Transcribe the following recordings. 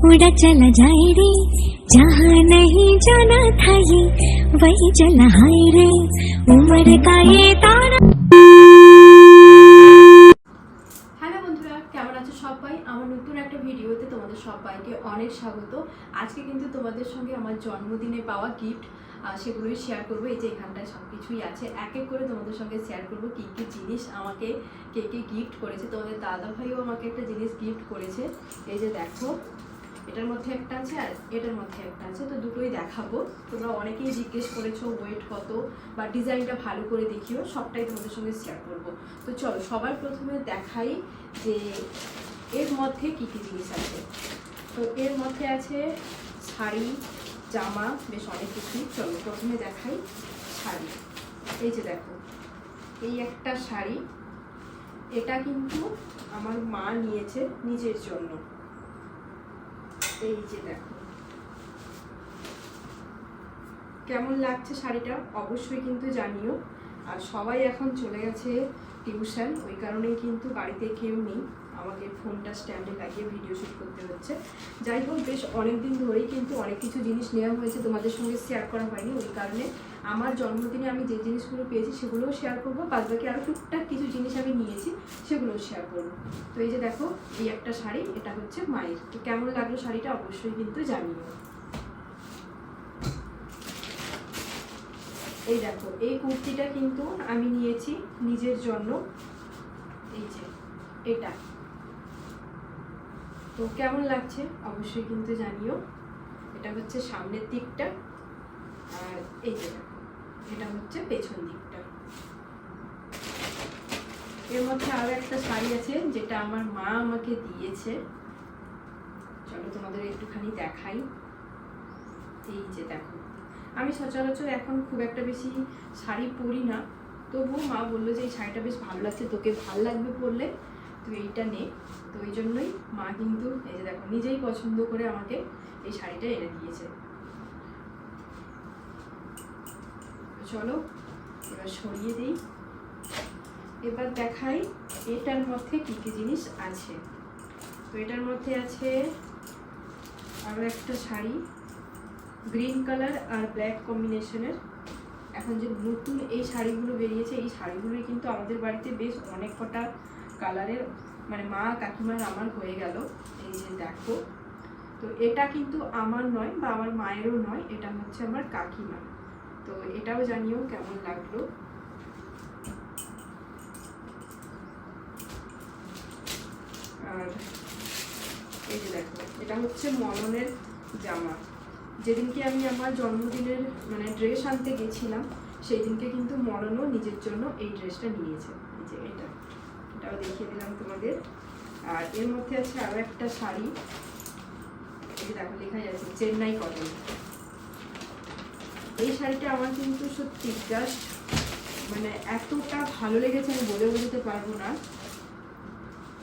लेके उड़ा चला जाए रे जहाँ नहीं जाना था ये वही चला हाय रे उम्र का ये तारा হ্যালো বন্ধুরা কেমন আছো সবাই আমার নতুন একটা ভিডিওতে তোমাদের সবাইকে অনেক স্বাগত আজকে কিন্তু তোমাদের সঙ্গে আমার জন্মদিনে পাওয়া গিফট সেগুলোই শেয়ার করবো এই যে এখানটায় সব কিছুই আছে এক এক করে তোমাদের সঙ্গে শেয়ার করবো কী কী জিনিস আমাকে কে কে গিফট করেছে তোমাদের দাদা ভাইও আমাকে একটা জিনিস গিফট করেছে এই যে দেখো এটার মধ্যে একটা আছে আর এটার মধ্যে একটা আছে, তো দুটোই দেখাবো। তোমরা অনেকেই জিজ্ঞেস করেছ ওয়েট কত বা ডিজাইনটা ভালো করে দেখিও, সবটাই তোমাদের সঙ্গে শেয়ার করব। তো চলো, সবার প্রথমে দেখাই যে এর মধ্যে কী কী জিনিস আছে। তো এর মধ্যে আছে শাড়ি, জামা, বেশ অনেক কিছুই। চলো, প্রথমে দেখাই শাড়ি। এই যে দেখো, এই একটা শাড়ি, এটা কিন্তু আমার মা নিয়েছে নিজের জন্য। এই যে কেমন লাগছে শাড়িটা? অবশ্যই কিন্তু জানিও। আর সবাই এখন চলে গেছে টিউশন, ওই কারণেই কিন্তু বাড়িতে কেউ নেই। আমাকে ফোনটা স্ট্যান্ডে লাগিয়ে ভিডিও শুট করতে হচ্ছে। যাই হোক, বেশ অনেক দিন ধরেই কিন্তু অনেক কিছু জিনিস নেওয়া হয়েছে। তোমাদের সঙ্গে শেয়ার করা হয়নি, ওই কারণে আমার জন্মদিনে আমি যে জিনিসগুলো পেয়েছি সেগুলোও শেয়ার করব বাদ বাকি আরও টুকটাক কিছু জিনিস আমি নিয়েছি, সেগুলোও শেয়ার করব। তো এই যে দেখো, এই একটা শাড়ি, এটা হচ্ছে মায়ের। তো কেমন লাগল শাড়িটা অবশ্যই কিন্তু জানিও। এই দেখো, এই কুর্তিটা কিন্তু আমি নিয়েছি নিজের জন্য। এই যে, এটা। তো কেমন লাগছে অবশ্যই কিন্তু জানিও। এটা হচ্ছে সামনের দিকটা। আর এই যে এটা হচ্ছে পেছন দিকটা। এর মধ্যে আরও একটা শাড়ি আছে, যেটা আমার মা আমাকে দিয়েছে। চলো তোমাদের একটুখানি দেখাই। এই যে দেখো। আমি সচরাচর এখন খুব একটা বেশি শাড়ি পরি না। তবুও মা বলল যে, এই শাড়িটা বেশ ভালো লাগছে, তোকে ভালো লাগবে পরলে, তুই এইটা নে। তো ওই জন্যই মা কিন্তু, এই যে দেখো, নিজেই পছন্দ করে আমাকে এই শাড়িটা এনে দিয়েছে তো চলো, এবার সরিয়ে দিই। এবার দেখাই এটার মধ্যে কী কী জিনিস আছে। তো এটার মধ্যে আছে আরও একটা শাড়ি, গ্রিন কালার আর ব্ল্যাক কম্বিনেশনের। এখন যে নতুন এই শাড়িগুলো বেরিয়েছে, এই শাড়িগুলোই কিন্তু আমাদের বাড়িতে বেশ অনেক কটা কালারের মানে মা কাকিমার আমার হয়ে গেল। এই যে দেখো। তো এটা কিন্তু আমার নয় বা আমার মায়েরও নয়, এটা হচ্ছে আমার কাকিমা। তো এটাও জানিও কেমন লাগল। আর এই যে দেখো, এটা হচ্ছে মননের জামা। যেদিনকে আমি আমার জন্মদিনের মানে ড্রেস আনতে গেছিলাম সেই দিনকে কিন্তু মরণও নিজের জন্য এই ড্রেসটা নিয়েছে। এই যে এটা, এটাও দেখিয়ে দিলাম তোমাদের। আর এর মধ্যে আছে আরও একটা শাড়ি। এই যে দেখো, লেখাই আছে, চেন্নাই কটন এই শাড়িটা আমার কিন্তু সত্যি জাস্ট মানে এতটা ভালো লেগেছে, আমি বলে বোঝাতে পারব না।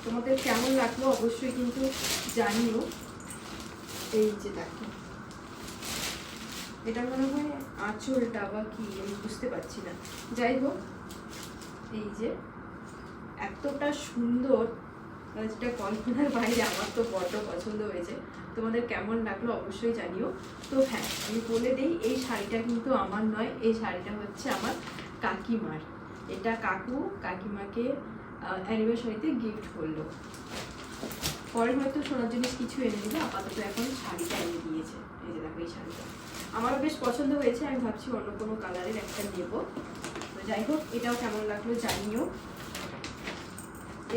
তোমাদের কেমন লাগল অবশ্যই কিন্তু জানিও। এই যে দেখো। এটা মনে হয় আঁচলটা বা কি, আমি বুঝতে পারছি না। যাই হোক, এই যে এতটা সুন্দর মানে যেটা কল্পনার বাইরে আমার তো বড্ড পছন্দ হয়েছে। তোমাদের কেমন লাগল অবশ্যই জানিও। তো হ্যাঁ আমি বলে দিই, এই শাড়িটা কিন্তু আমার নয়, এই শাড়িটা হচ্ছে আমার কাকিমার। এটা কাকু কাকিমাকে অ্যানিভার্সারিতে গিফট করল। পরে হয়তো সোনার জিনিস কিছু এনে দিবে আপাতত এখন শাড়িটা এনে দিয়েছে। এই যে দেখো এই শাড়িটা। আমারও বেশ পছন্দ হয়েছে, আমি ভাবছি অন্য কোনো কালারের একটা নেব। তো যাই হোক, এটাও কেমন লাগল জানিও।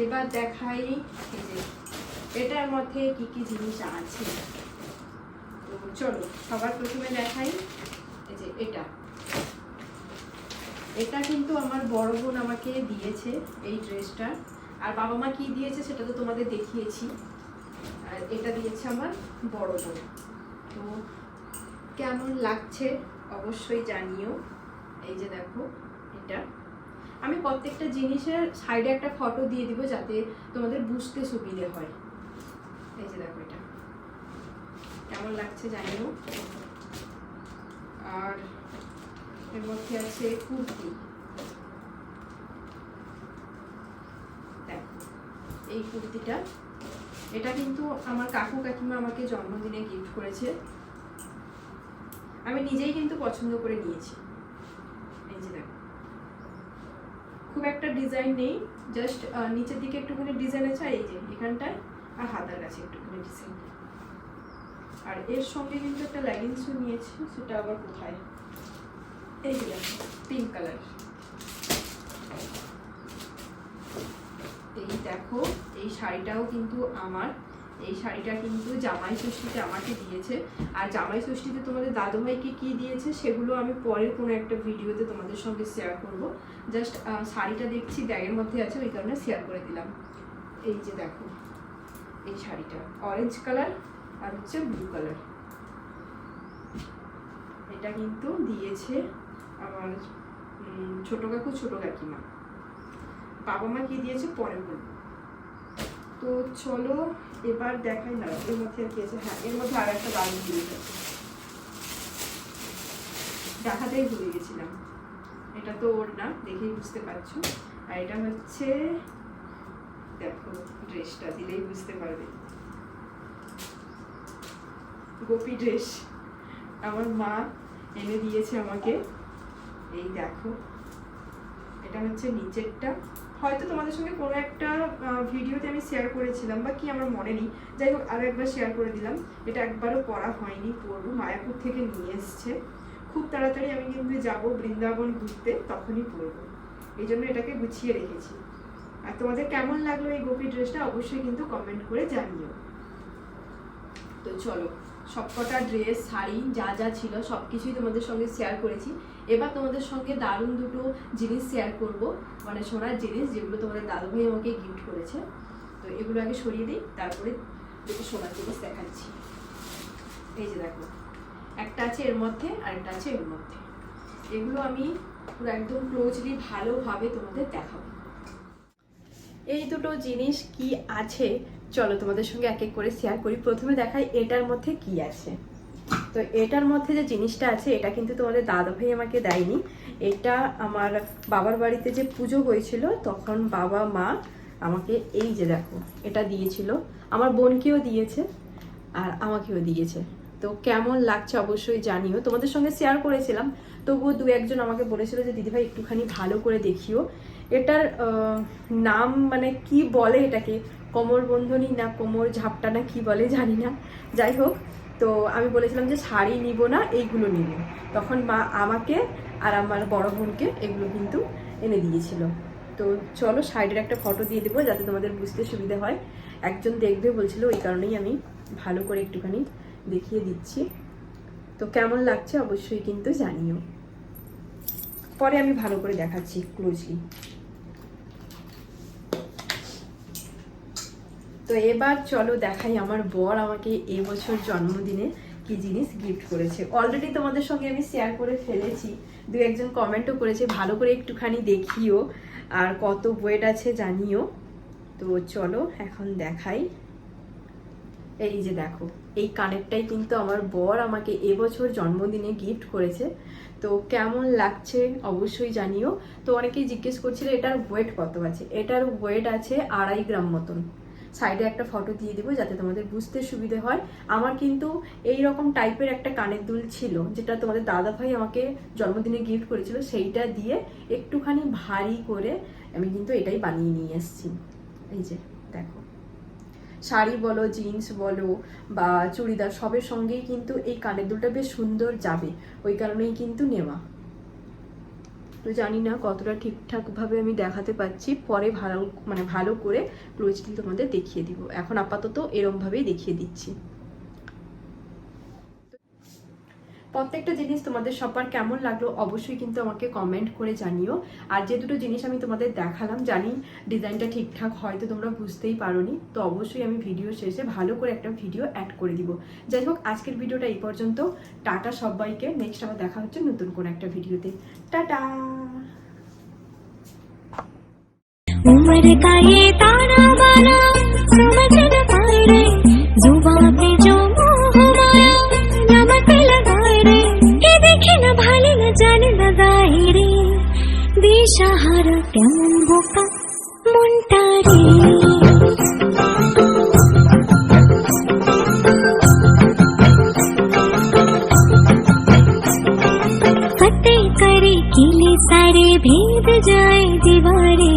এবার দেখাই, এই যে এটার মধ্যে কি কি জিনিস আছে? তো চলো, সবার প্রথমে দেখাই। এই যে এটা। এটা কিন্তু আমার বড় বোন আমাকে দিয়েছে এই ড্রেসটা। আর বাবা মা কি দিয়েছে সেটা তো তোমাদের দেখিয়েছি। আর এটা দিয়েছে আমার বড় বোন। তো কেমন লাগছে অবশ্যই জানিও। এই যে দেখো, এটা। আমি প্রত্যেকটা জিনিসের সাইডে একটা ফটো দিয়ে দিব যাতে তোমাদের বুঝতে সুবিধে হয়। এই যে দেখো এটা কেমন লাগছে জানিও? আর এর মধ্যে আছে কুর্তি। এই কুর্তিটা। এটা কিন্তু আমার কাকু কাকিমা আমাকে জন্মদিনে গিফট করেছে। আমি নিজেই কিন্তু পছন্দ করে নিয়েছি। এই খুব একটা ডিজাইন নেই জাস্ট নিচের দিকে একটুখানি ডিজাইন আছে এই যে এখানটায় আর হাতার কাছে একটুখানি ডিজাইন। আর এর সঙ্গে কিন্তু একটা লেগিংসও নিয়েছি, সেটা আবার কোথায়? এই পিঙ্ক কালার এই দেখো, এই শাড়িটাও কিন্তু আমার। এই শাড়িটা কিন্তু জামাই ষষ্ঠীতে আমাকে দিয়েছে। আর জামাই ষষ্ঠীতে তোমাদের দাদুভাইকে কি দিয়েছে, সেগুলো আমি পরের কোনো একটা ভিডিওতে তোমাদের সঙ্গে শেয়ার করব। জাস্ট শাড়িটা দেখছি, ব্যাগের মধ্যে আছে, ওই কারণে শেয়ার করে দিলাম। এই যে দেখো। এই শাড়িটা। অরেঞ্জ কালার আর হচ্ছে ব্লু কালার এটা কিন্তু দিয়েছে আমার ছোট কাকু, ছোট কাকিমা। বাবা মা কি দিয়েছে? পরে বলব তো চলো, এবার দেখাই না, এর মধ্যে আর কি আছে? হ্যাঁ এর মধ্যে আর একটা বাড়ি দিয়ে আছে। দেখাতেই ভুলে গেছিলাম। এটা তো ওর না, দেখেই বুঝতে পারছ। আর এটা হচ্ছে দেখো ড্রেসটা দিলেই বুঝতে পারবে। গোপী ড্রেস আমার মা এনে দিয়েছে আমাকে। এই দেখো, এটা হচ্ছে নিচেরটা। হয়তো তোমাদের সঙ্গে কোনো একটা ভিডিওতে আমি শেয়ার করেছিলাম বা কি আমার মনে নেই। যাই হোক আরও একবার শেয়ার করে দিলাম। এটা একবারও পরা হয়নি, পরবো। মায়াপুর থেকে নিয়ে এসছে। খুব তাড়াতাড়ি আমি কিন্তু যাব বৃন্দাবন ঘুরতে, তখনই পরবো। এই জন্য এটাকে গুছিয়ে রেখেছি। আর তোমাদের কেমন লাগল এই গোপী ড্রেসটা অবশ্যই কিন্তু কমেন্ট করে জানিও। তো চলো, সবকটা ড্রেস, শাড়ি, যা যা ছিল সব কিছুই তোমাদের সঙ্গে শেয়ার করেছি। এবার তোমাদের সঙ্গে দারুণ দুটো জিনিস শেয়ার করব। মানে সোনার জিনিস যেগুলো তোমাদের দাদু দাদুভাই আমাকে গিফট করেছে। তো এগুলো আগে সরিয়ে দিই, তারপরে দুটো সোনার জিনিস দেখাচ্ছি। এই যে দেখো, একটা আছে এর মধ্যে আর একটা আছে এর মধ্যে। এগুলো আমি পুরো একদম ক্লোজলি ভালোভাবে তোমাদের দেখাবো। এই দুটো জিনিস কি আছে? চলো তোমাদের সঙ্গে এক এক করে শেয়ার করি। প্রথমে দেখাই এটার মধ্যে কি আছে। তো এটার মধ্যে যে জিনিসটা আছে, এটা কিন্তু তোমাদের দাদা ভাই আমাকে দেয়নি। এটা আমার বাবার বাড়িতে যে পুজো হয়েছিল, তখন বাবা মা আমাকে এই যে দেখো, এটা দিয়েছিল। আমার বোনকেও দিয়েছে আর আমাকেও দিয়েছে। তো কেমন লাগছে অবশ্যই জানিও। তোমাদের সঙ্গে শেয়ার করেছিলাম, তবুও দু একজন আমাকে বলেছিল যে, দিদিভাই, একটুখানি ভালো করে দেখিও। এটার নাম মানে কি বলে এটাকে? কোমর বন্ধনী না কোমর ঝাপটা না কি বলে জানি না। যাই হোক, তো আমি বলেছিলাম যে শাড়ি নিব না, এইগুলো নিব। তখন মা আমাকে আর আমার বড় বোনকে এগুলো কিন্তু এনে দিয়েছিল। তো চলো শাড়ির একটা ফটো দিয়ে দেবো যাতে তোমাদের বুঝতে সুবিধা হয়। একজন দেখবে বলছিল, ওই কারণেই আমি ভালো করে একটুখানি দেখিয়ে দিচ্ছি। তো কেমন লাগছে অবশ্যই কিন্তু জানিও। পরে আমি ভালো করে দেখাচ্ছি ক্লোজলি তো এবার চলো দেখাই আমার বর আমাকে এবছর জন্মদিনে কি জিনিস গিফট করেছে। অলরেডি তোমাদের সঙ্গে আমি শেয়ার করে ফেলেছি। দু একজন কমেন্টও করেছে, ভালো করে একটুখানি দেখিও আর কত ওয়েট আছে জানিও। তো চলো এখন দেখাই। এই যে দেখো, এই কানেরটাই কিন্তু আমার বর আমাকে এবছর জন্মদিনে গিফট করেছে। তো কেমন লাগছে অবশ্যই জানিও। তো অনেকেই জিজ্ঞেস করছিল, এটার ওয়েট কত আছে? এটার ওয়েট আছে আড়াই গ্রাম মতন। সাইডে একটা ফটো দিয়ে দিব যাতে তোমাদের বুঝতে সুবিধে হয়। আমার কিন্তু এই রকম টাইপের একটা কানের দুল ছিল, যেটা তোমাদের দাদা ভাই আমাকে জন্মদিনে গিফট করেছিল, সেইটা দিয়ে একটুখানি ভারী করে আমি কিন্তু এটাই বানিয়ে নিয়ে এসেছি। এই যে, দেখো। শাড়ি বলো, জিন্স বলো, বা চুড়িদার সবের সঙ্গেই কিন্তু এই কানের দুলটা বেশ সুন্দর যাবে, ওই কারণেই কিন্তু নেওয়া। তো জানি না কতটা ঠিকঠাকভাবে আমি দেখাতে পাচ্ছি পরে ভালো মানে ভালো করে ক্লোজটি তোমাদের দেখিয়ে দিব। এখন আপাতত এরমভাবেই দেখিয়ে দিচ্ছি। প্রত্যেকটা জিনিস তোমাদের সবার কেমন লাগলো অবশ্যই কিন্তু আমাকে কমেন্ট করে জানিও আর যে দুটো জিনিস আমি তোমাদের দেখালাম জানি ডিজাইনটা ঠিকঠাক হয়তো তোমরা বুঝতেই পারোনি তো অবশ্যই আমি ভিডিও শেষে ভালো করে একটা ভিডিও অ্যাড করে দিব যাই হোক আজকের ভিডিওটা এই পর্যন্ত টাটা সবাইকে নেক্সট আবার দেখা হচ্ছে নতুন কোনো একটা ভিডিওতে টাটা उम्र का ये ताना बाना समझ রে দিশাহারা কেমন বোকা মনটা রে? करे किले सारे भेद जाए दीवारे